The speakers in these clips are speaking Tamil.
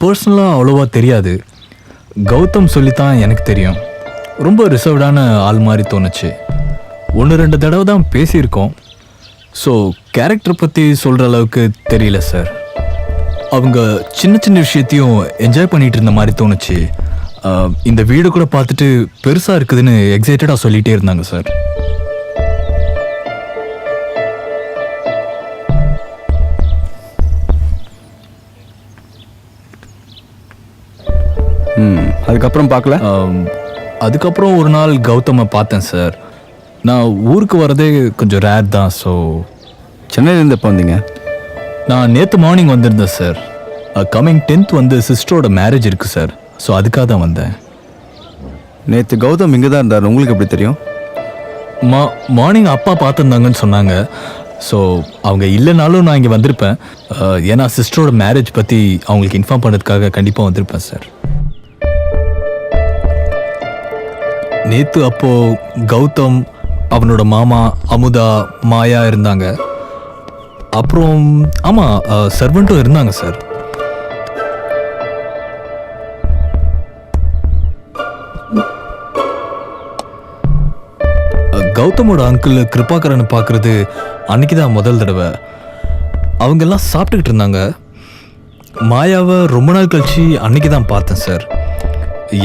பர்சனலாக அவ்வளோவா தெரியாது. கௌதம் சொல்லித்தான் எனக்கு தெரியும். ரொம்ப ரிசர்வ்டான ஆள் மாதிரி தோணுச்சு. ஒன்று ரெண்டு தடவை தான் பேசியிருக்கோம். ஸோ கேரக்டர் பற்றி சொல்கிற அளவுக்கு தெரியல சார் அவங்க சின்ன சின்ன விஷயத்தையும் என்ஜாய் பண்ணிகிட்டு இருந்த மாதிரி தோணுச்சு. இந்த வீடு கூட பார்த்துட்டு பெருசாக இருக்குதுன்னு எக்ஸைட்டடாக சொல்லிகிட்டே இருந்தாங்க சார் அதுக்கப்புறம் பார்க்கல? அதுக்கப்புறம் ஒரு நாள் கௌதமை பார்த்தேன் சார். நான் ஊருக்கு வரதே கொஞ்சம் ரேர் தான் ஸோ சென்னையிலேருந்து எப்போ வந்தீங்க? நான் நேற்று மார்னிங் வந்திருந்தேன் சார். கம்மிங் டென்த் வந்து சிஸ்டரோட மேரேஜ் இருக்குது சார். ஸோ அதுக்காக தான் வந்தேன். நேற்று கௌதம் இங்கே தான் இருந்தார். உங்களுக்கு எப்படி தெரியும்? மா மார்னிங் அப்பா பார்த்துருந்தாங்கன்னு சொன்னாங்க. ஸோ அவங்க இல்லைனாலும் நான் இங்கே வந்திருப்பேன். ஏன்னா சிஸ்டரோட மேரேஜ் பற்றி அவங்களுக்கு இன்ஃபார்ம் பண்ணுறதுக்காக கண்டிப்பாக வந்திருப்பேன் சார். நேற்று அப்போ கௌதம் அவனோட மாமா அமுதா மாயா இருந்தாங்க. அப்புறம் ஆமாம் சர்வெண்ட்டும் இருந்தாங்க சார். கௌதமோட அங்கிள் கிருபாகரனை பார்க்குறது அன்னைக்கு தான் முதல் தடவை. அவங்க எல்லாம் சாப்பிட்டுக்கிட்டு இருந்தாங்க. மாயாவை ரொம்ப நாள் கழிச்சு அன்னைக்கு தான் பார்த்தேன் சார்.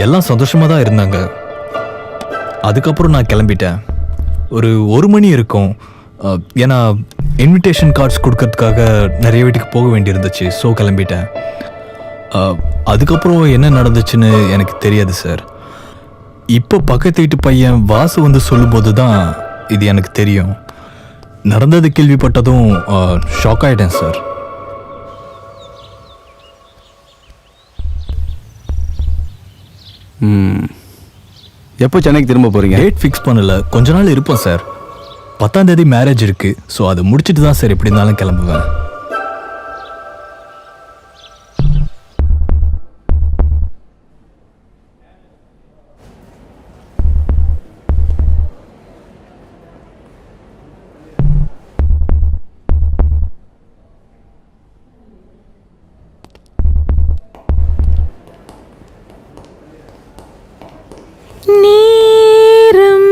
எல்லாம் சந்தோஷமாக தான் இருந்தாங்க. அதுக்கப்புறம் நான் கிளம்பிட்டேன். ஒரு ஒரு மணி இருக்கும். ஏன்னா இன்விடேஷன் கார்ட்ஸ் கொடுக்கறதுக்காக நிறைய வீட்டுக்கு போக வேண்டியிருந்துச்சு ஸோ கிளம்பிட்டேன். அதுக்கப்புறம் என்ன நடந்துச்சுன்னு எனக்கு தெரியாது சார் இப்போ பக்கத்து வீட்டு பையன் வாசு வந்து சொல்லும்போது தான் இது எனக்கு தெரியும். நடந்தது கேள்விப்பட்டதும் ஷாக் ஆகிட்டேன் சார் ம். எப்போ சென்னைக்கு திரும்ப போகிறீங்க டேட் ஃபிக்ஸ் பண்ணல. கொஞ்ச நாள் இருப்போம் சார் பத்தாம் தேதி மேரேஜ் இருக்கு. ஸோ அதை முடிச்சுட்டு தான் சார் எப்படி இருந்தாலும் கிளம்புவேன். நேரம்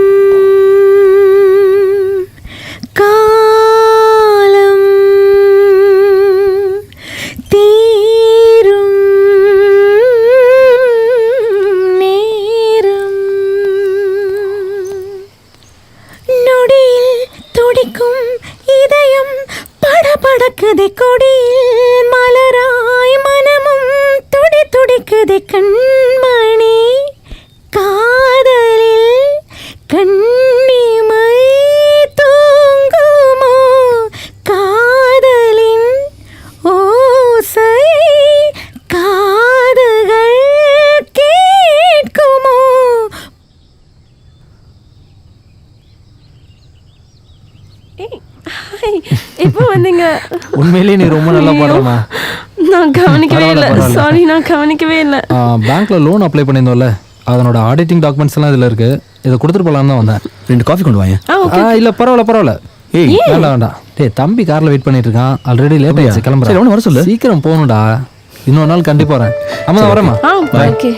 காலம் தீரும் நேரம் நொடியில் துடிக்கும் இதயம் படபடக்குதை கொடியில் மலராய் மனமும் துடி துடிக்குதை கண் எப்போ வந்தீங்க. உண்மையிலேயே நீ ரொம்ப நல்லா பாடுறமா நான் கவனிக்கவே இல்லை. சாரி நான் கவனிக்கவே இல்லை. பேங்க்ல லோன் அப்ளை பண்ணியிருந்தோம்ல. அதனோட ஆடிட்டிங் டாக்குமெண்ட்ஸ் எல்லாம் இதுல இருக்கு. இதை கொடுத்துட்டு போலான்னு தான் வந்தேன். ரெண்டு காஃபி கொண்டு வாங்க இல்ல பரவாயில்ல பரவாயில்ல. ஏய் வேண்டாம் வேண்டாம். டேய் தம்பி கார்ல வெயிட் பண்ணிட்டு இருக்கான். ஆல்ரெடி லேட் ஆயிடுச்சு சரி, அவனை வர சொல்லு. கிளம்புறேன் சீக்கிரம் போகணும்டா. இன்னொரு நாள் கண்டிப்பா வரேன். ஆமா வரேம்மா. ஓகே